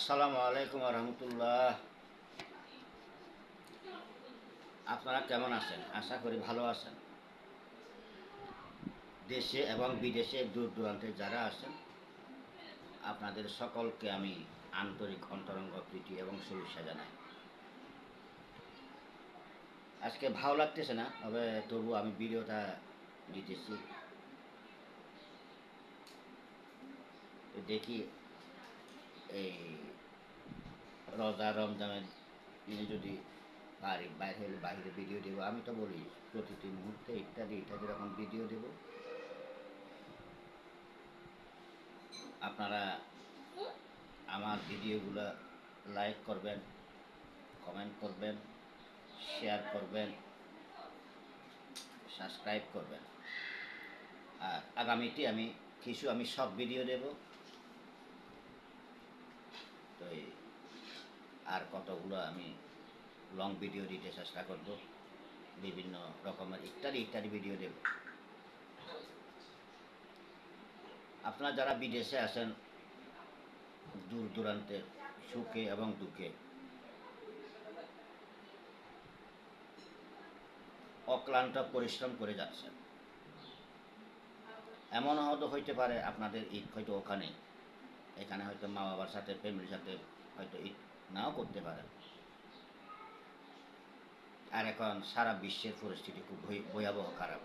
আসসালামু আলাইকুম রহমতুল্লাহ আপনারা কেমন আছেন? আশা করি ভালো আছেন। দেশে এবং বিদেশে দূর দূরান্তে যারা আছেন, আপনাদের সকলকে আমি আন্তরিক অন্তরঙ্গ প্রীতি এবং শুভেচ্ছা জানাই। আজকে ভালো লাগতেছে না, তবে তবু আমি ভিডিওটা দিতেছি। দেখি, এই রোজা রমজানের দিনে যদি পারি বাইরে হলে বাইরে ভিডিও দেবো, আমি তো বলি প্রতিটি মুহূর্তে ইত্যাদি ইত্যাদি রকম ভিডিও দেব। আপনারা আমার ভিডিওগুলো লাইক করবেন কমেন্ট করবেন শেয়ার করবেন সাবস্ক্রাইব করবেন। আর আগামীতে আমি কিছু, আমি সব ভিডিও দেব। তো এই আর কতগুলো আমি লং ভিডিও দিতে চেষ্টা করব, বিভিন্ন রকমের ইত্যাদি ইত্যাদি ভিডিও দেব। আপনারা যারা বিদেশে আছেন, দূর দূরান্তে সুখে এবং দুঃখে, অক্লান্ত পরিশ্রম করে যাচ্ছেন। এমন হয়তো হইতে পারে আপনাদের ঈদ হয়তো ওখানে এখানে হয়তো মা বাবার সাথে ফ্যামিলির সাথে হয়তো ঈদ নাও করতে পারেন। আর এখন সারা বিশ্বের পরিস্থিতি খুব ভয়- ভয়াবহ খারাপ।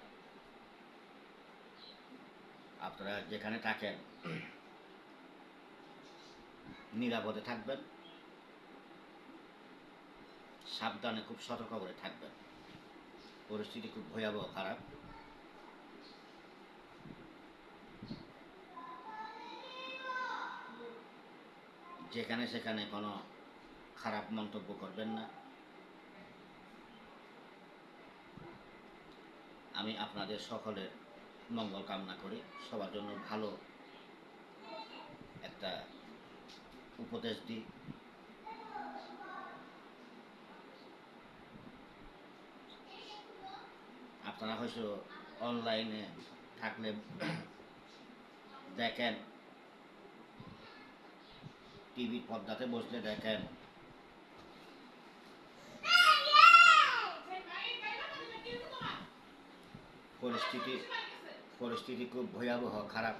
আপনারা যেখানে থাকেন, নিরাপদে থাকবেন। সাবধানে খুব সতর্ক করে থাকবেন। পরিস্থিতি খুব ভয়াবহ খারাপ। যেখানে সেখানে কোনো খারাপ মন্তব্য করবেন না। আমি আপনাদের সকলের মঙ্গল কামনা করি। সবার জন্য ভালো একটা উপদেশ দিই। আপনারা হয়তো অনলাইনে থাকলে দেখেন, টিভির পর্দাতে বসলে দেখেন পরিস্থিতি পরিস্থিতি খুব ভয়াবহ, খারাপ।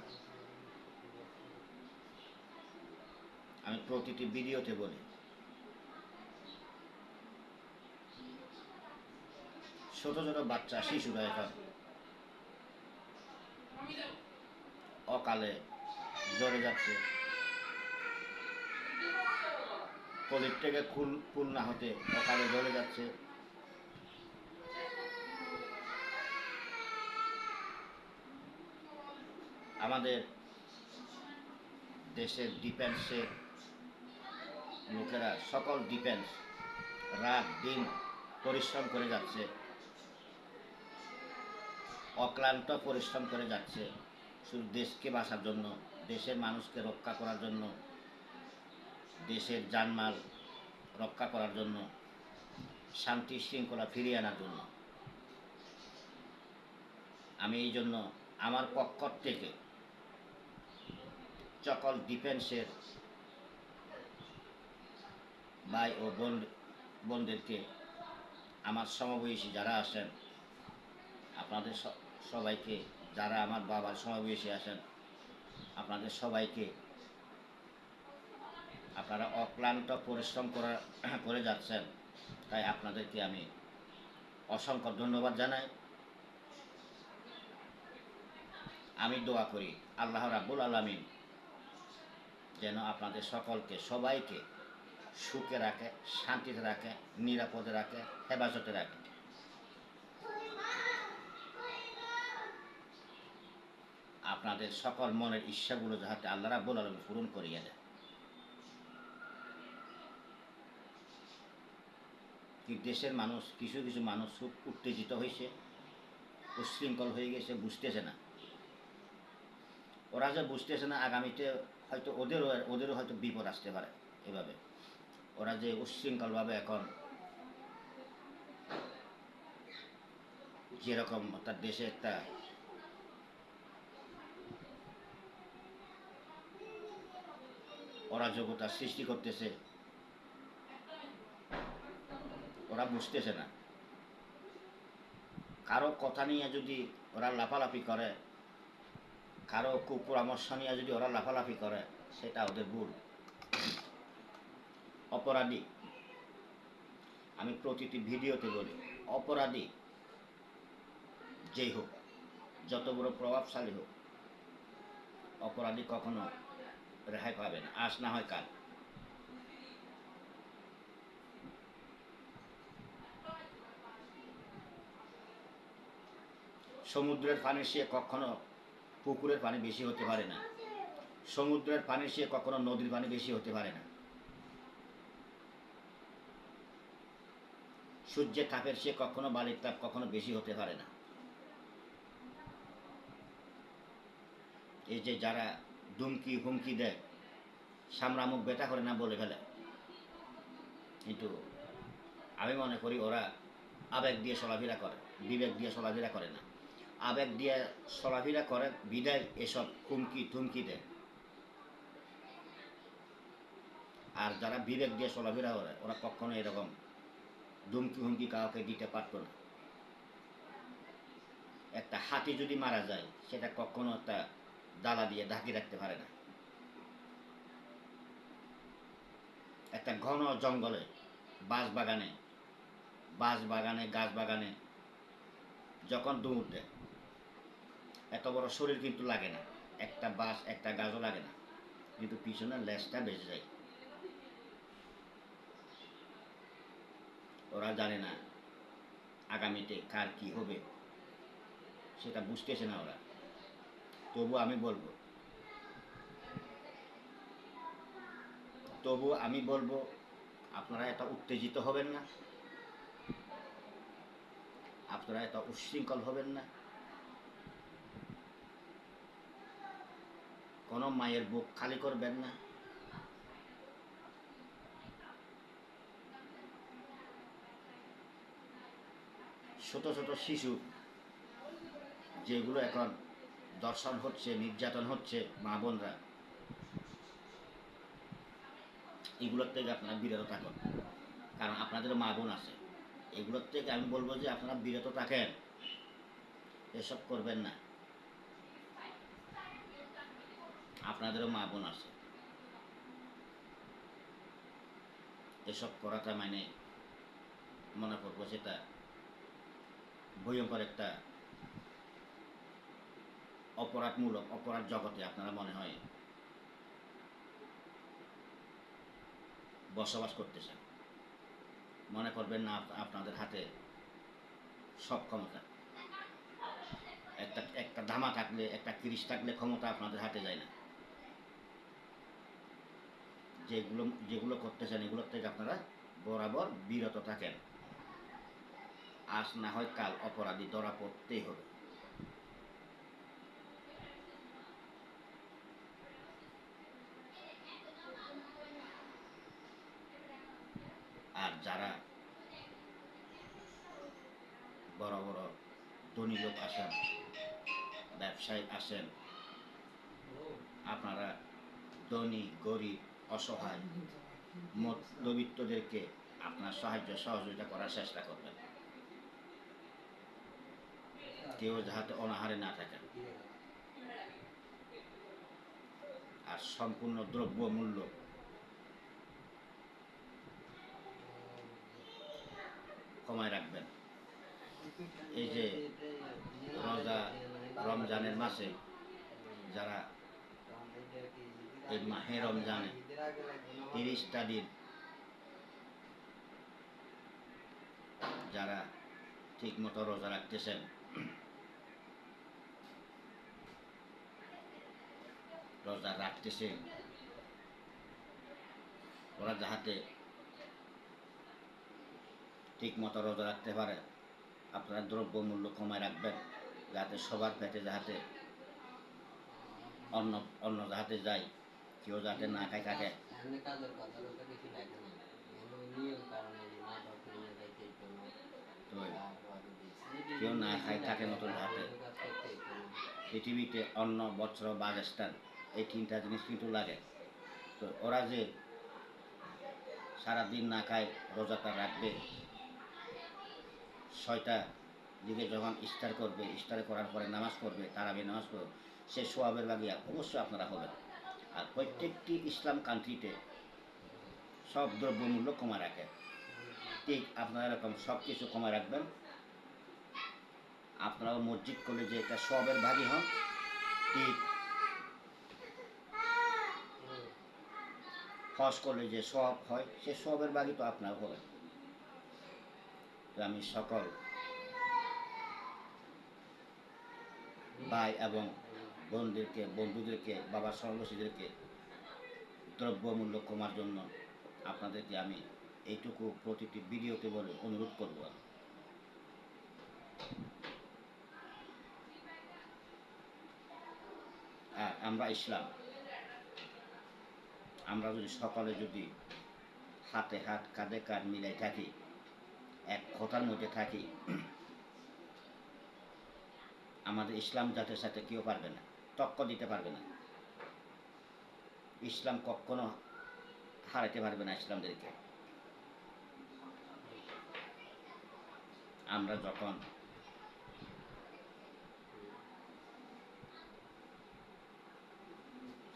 আমি প্রতিটি ভিডিওতে বলি, ছোট ছোট বাচ্চা, শিশুরা এখন অকালে জ্বরে যাচ্ছে। কলির থেকে ফুল ফুল না হতে অকালে জ্বরে যাচ্ছে। আমাদের দেশের ডিফেন্সের লোকেরা সকল ডিফেন্স রাত দিন পরিশ্রম করে যাচ্ছে, অক্লান্ত পরিশ্রম করে যাচ্ছে শুধু দেশকে বাঁচার জন্য, দেশের মানুষকে রক্ষা করার জন্য, দেশের জানমাল রক্ষা করার জন্য, শান্তি শৃঙ্খলা ফিরিয়ে আনার জন্য। আমি এই জন্য আমার পক্ষ থেকে সকল ডিফেন্সের ভাই ও বোন বোনদেরকে আমার সমবয়সী যারা আছেন, আপনাদের সবাইকে যারা আমার বাবার সমাবেশে আসেন আপনাদের সবাইকে আপনারা অক্লান্ত পরিশ্রম করা করে যাচ্ছেন, তাই আপনাদেরকে আমি অসংখ্য ধন্যবাদ জানাই। আমি দোয়া করি, আল্লাহ রাব্বুল আলমিন যেন আপনাদের সকলকে, সবাইকে সুখে রাখে, শান্তিতে রাখে, নিরাপদে রাখে, হেফাজতে রাখে। আপনাদের সকল মনের ইচ্ছাগুলো যাহাতে আল্লাহ রাব্বুল পূরণ করিয়ে দেয় কি দেশের মানুষ, কিছু কিছু মানুষ খুব উত্তেজিত হয়েছে উশৃঙ্খল হয়ে গেছে, বুঝতেছে না। ওরা যে বুঝতেছে না, আগামীতে হয়তো ওদেরও ওদেরও হয়তো বিপদ আসতে পারে এভাবে। ওরা যে উশৃঙ্খলভাবে এখন যেরকম তার দেশে একটা ওরা অরাজকতা সৃষ্টি করতেছে, ওরা বুঝতেছে না। কারও কথা নিয়ে যদি ওরা লাফালাফি করে কারও কুপরামর্শ নিয়ে যদি ওরা লাফালাফি করে, সেটা ওদের ভুল। অপরাধী। আমি প্রতিটি ভিডিওতে বলি, অপরাধী যেই হোক, যত বড় প্রভাবশালী হোক, অপরাধী কখনো রেহাই পাবে না। আজ না হয় কাল। সমুদ্রের পানি সে কখনো পুকুরের পানি বেশি হতে পারে না। সমুদ্রের পানি সে কখনো নদীর পানি বেশি হতে পারে না। সূর্যের তাপের সে কখনো বালির তাপ কখনো বেশি হতে পারে না। এই যে যারা ধুমকি, হুমকি দেয়, সামরামুখ বেটা করে না বলে ফেলে। কিন্তু আমি মনে করি ওরা আবেগ দিয়ে চলাফেরা করে, বিবেক দিয়ে চলাফেরা করে না। আবেগ দিয়ে চলাফেরা করে, বিদায় এসব হুমকি থুমকি দেয়। আর যারা বিবেক দিয়ে চলাফেরা করে, ওরা কখনো এরকম ধুমকি হুমকি কাউকে দিতে পারত না। একটা হাতি যদি মারা যায়, সেটা কখনো একটা দালা দিয়ে ঢাকি রাখতে পারে না। একটা ঘন জঙ্গলে বাঁশ বাগানে বাঁশ বাগানে গাছ বাগানে যখন দৌড় দেয় এত বড় শরীর কিন্তু লাগে না। একটা বাস, একটা গাছও লাগে না। কিন্তু পিছনে লেজটা বেঁচে যায়। ওরা জানে না আগামীতে কার কি হবে। সেটা বুঝতেছে না ওরা। তবু আমি বলব, তবু আমি বলব, আপনারা এত উত্তেজিত হবেন না। আপনারা এত উশৃঙ্খল হবেন না। কোনো মায়ের বুক খালি করবেন না। ছোট ছোট শিশু, যেগুলো এখন দর্শন হচ্ছে, নির্যাতন হচ্ছে মা বোনরা, এগুলোর থেকে আপনারা বিরত থাকুন। কারণ আপনাদের মা বোন আছে। এগুলোর থেকে আমি বলব যে আপনারা বিরত থাকেন। এসব করবেন না। আপনাদেরও মা বোন আছে। এসব করাটা মানে মনে করব সেটা ভয়ঙ্কর একটা অপরাধমূলক, অপরাধ জগতে আপনারা মনে হয় বসবাস করতেছেন। মনে করবেন না আপনাদের হাতে সব ক্ষমতা। একটা একটা ধামা থাকলে, একটা তিরিশ থাকলে ক্ষমতা আপনাদের হাতে যায় না। যেগুলো যেগুলো করতে চান, এগুলোর থেকে আপনারা বরাবর বিরত থাকেন। আজ না হয় কাল অপরাধী ধরা পড়তেই হবে। আর যারা বড় বড় ধনী লোক আসেন, ব্যবসায়ী আসেন, আপনারা ধনী, গরিব অসহায়। মধ্যবিত্তদেরকে আপনার সাহায্য, সহযোগিতা করার চেষ্টা করবেন। কেউ যাহাতে অনাহারে না থাকেন। আর সম্পূর্ণ দ্রব্য মূল্য কমায় রাখবেন। এই যে রোজা, রমজানের মাসে যারা এই মাহে রমজানে তিরিশটা দিন। যারা ঠিক মতো রোজা রাখতেছেন। রোজা রাখতেছে ওরা যাহাতে ঠিক মতো রোজা রাখতে পারে, আপনারা দ্রব্য মূল্য কমায় রাখবেন যাতে সবার পেটে যাহাতে অন্য অন্য যাহাতে যায়। কেউ যাতে না খায় কাকে এমনি কাজের কথা বলতে কিছু লাগে না। এমনি নিয়ম কারণে যে না ধরতে নিয়ে যাইতে হইতো না তো কেউ না খায় তাকে মতন হাতে পৃথিবীতে অন্ন বস্ত্র বাসস্থান এই তিনটা জিনিস কিন্তু লাগে। তো ওরা যে সারাদিন না খায় রোজাটা রাখবে ছয়টা দিকে যখন ইস্তার করবে ইস্তার করার পরে নামাজ পড়বে তারা তারাবি নামাজ পড়বে সে সোয়াবের বাগিয়া অবশ্যই আপনারা হবেন। আর প্রত্যেকটি ইসলাম কান্ট্রিতে সব দ্রব্যমূল্য কমা রাখে ঠিক আপনারা এরকম সব কিছু কমা রাখবেন। আপনারাও মসজিদ করলে যে এটা সবের ভাগই হন। ঠিক। হজ করলে যে সব হয়, সে সবের ভাগই তো আপনার হবেন আমি সকল ভাই এবং বোনদেরকে, বন্ধুদেরকে বাবা সর্বশীদেরকে দ্রব্যমূল্য কমার জন্য আপনাদেরকে আমি এইটুকু প্রতিটি ভিডিওতে বলে অনুরোধ করব। আমরা ইসলাম, আমরা যদি সকলে যদি হাতে হাত, কাঁধে কাঁধ মিলাই থাকি, এক কথার মধ্যে থাকি, আমাদের ইসলাম জাতের সাথে কেউ পারবে না। টক্কর দিতে পারবে না। ইসলাম কখনো হারাতে পারবে না ইসলামদেরকে। আমরা যখন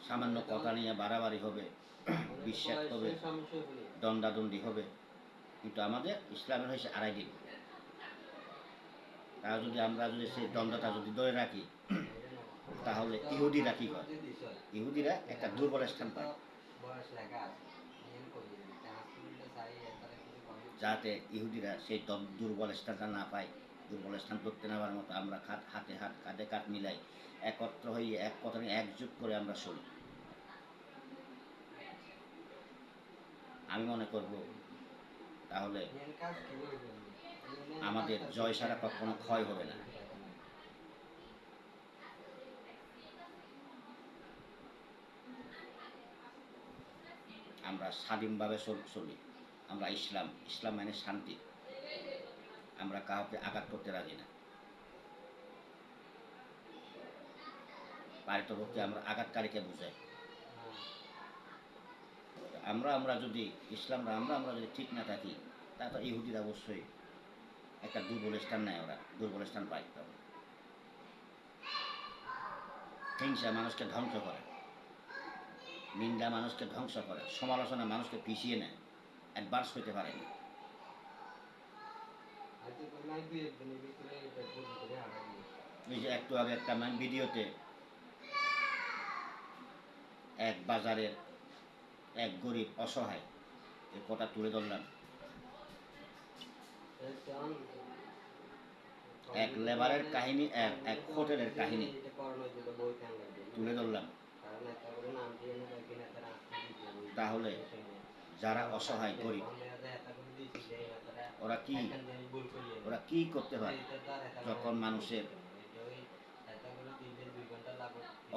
সামান্য কথা নিয়ে বাড়াবাড়ি হবে, বিশ্বাস হবে দণ্ডাদণ্ডি হবে, কিন্তু আমাদের ইসলামের হয়েছে আড়াই দিন। তা যদি আমরা যদি সেই দণ্ডটা যদি ধরে রাখি তাহলে ইহুদিরা কি করে? ইহুদিরা একটা দুর্বল স্থান পায়। যাতে ইহুদিরা সেই দর- দুর্বল স্থানটা না পায়। দুর্বল স্থান ধরতে নেওয়ার মতো আমরা খাত হাতে হাত কাঁধে কাঁধ মিলাই একত্র হয়ে এক কথা একজুট করে আমরা চলি। আমি মনে করব, তাহলে আমাদের জয় সারা কখনো ক্ষয় হবে না। আমরা স্বাধীনভাবে চলি আমরা ইসলাম ইসলাম মানে শান্তি। আমরা কাউকে আঘাত করতে রাজি না। পারিত পারিতপক্ষে আমরা আঘাতকারীকে বুঝাই। আমরা আমরা যদি ইসলামরা আমরা আমরা যদি ঠিক না থাকি, তা তো ইহুদিরা অবশ্যই একটা দুর্বল স্থান নেয় ওরা, দুর্বল স্থান তখন হিংসা মানুষকে ধ্বংস করে। নিন্দা মানুষকে ধ্বংস করে, সমালোচনা মানুষকে পিছিয়ে নেয় অ্যাডভান্স হইতে ওই যে একটু আগে একটা ভিডিওতে এক বাজারের এক গরিব অসহায় এর কথা তুলে ধরলাম। এক লেবারের কাহিনী এক হোটেলের কাহিনী। তুলে ধরলাম কারণ একটা করে নাম দিয়ে না রাখি না তারা তাহলে যারা অসহায়, গরিব, ওরা কি ওরা কি করতে পারে? যখন মানুষের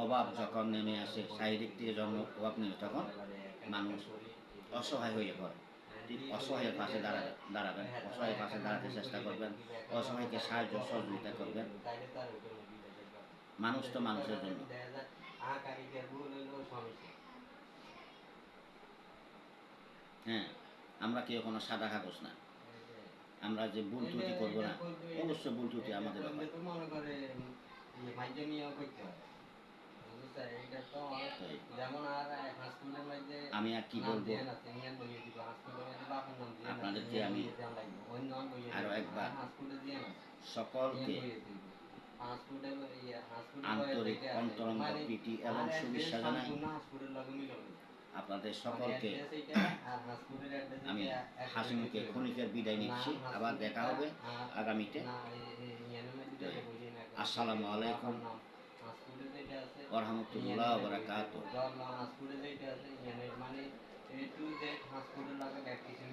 অভাব যখন নেমে আসে, শারীরিক দিয়ে জন্ম অভাব নেমে তখন মানুষ অসহায় হয়ে পড়ে। অসহায়ের পাশে দাঁড়া, দাঁড়াবেন অসহায়ের পাশে দাঁড়াতে চেষ্টা করবেন, অসহায়কে সাহায্য, সহযোগিতা করবেন। মানুষ তো মানুষের জন্য। হ্যাঁ আমরা কেউ কোনো সাদা কাগজ না? আমরা যে ভুল ত্রুটি করব না অবশ্যই ভুল ত্রুটি আমাদের আমি আর কি বলব? আপনাদেরকে আমি আরও একবার সকলকে আন্তরিক। অন্তরঙ্গ মানে প্রীতি এবং শুভেচ্ছা জানাই। আপনাদের সকলকে আমি হাসি মুখে খনিকের বিদায় নিচ্ছি। আবার দেখা হবে আগামীতে। আসসালামু আলাইকুম। ওরহামতুল্লাহ